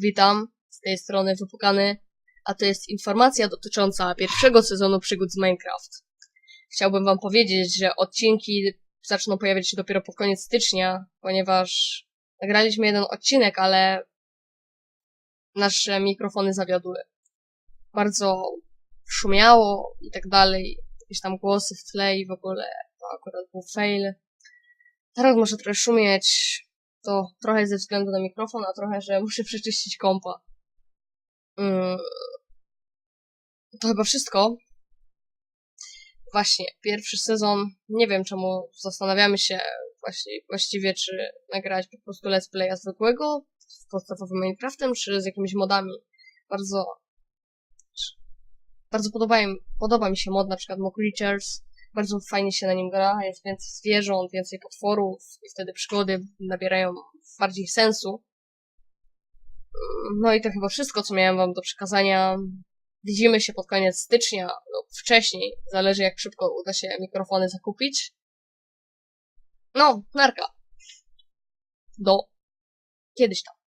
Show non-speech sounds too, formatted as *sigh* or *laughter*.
Witam, z tej strony Wypukany, a to jest informacja dotycząca pierwszego sezonu przygód z Minecraft. Chciałbym wam powiedzieć, że odcinki zaczną pojawiać się dopiero pod koniec stycznia, ponieważ nagraliśmy jeden odcinek, ale nasze mikrofony zawiodły. Bardzo szumiało i tak dalej, jakieś tam głosy w tle i w ogóle to akurat był fail. Teraz może trochę szumieć, to trochę ze względu na mikrofon, a trochę, że *laughs* muszę przeczyścić kompa. Mm. To chyba wszystko. Właśnie, pierwszy sezon, nie wiem czemu zastanawiamy się właśnie, właściwie, czy nagrać po prostu let's playa zwykłego z podstawowym Minecraftem, czy z jakimiś modami. Bardzo, bardzo podoba, podoba mi się mod na przykład Mo Creatures, bardzo fajnie się na nim gra, jest więcej zwierząt, więcej potworów i wtedy przygody nabierają bardziej sensu. No i to chyba wszystko, co miałem wam do przekazania. Widzimy się pod koniec stycznia lub wcześniej, zależy jak szybko uda się mikrofony zakupić. No, narka. Do kiedyś tam.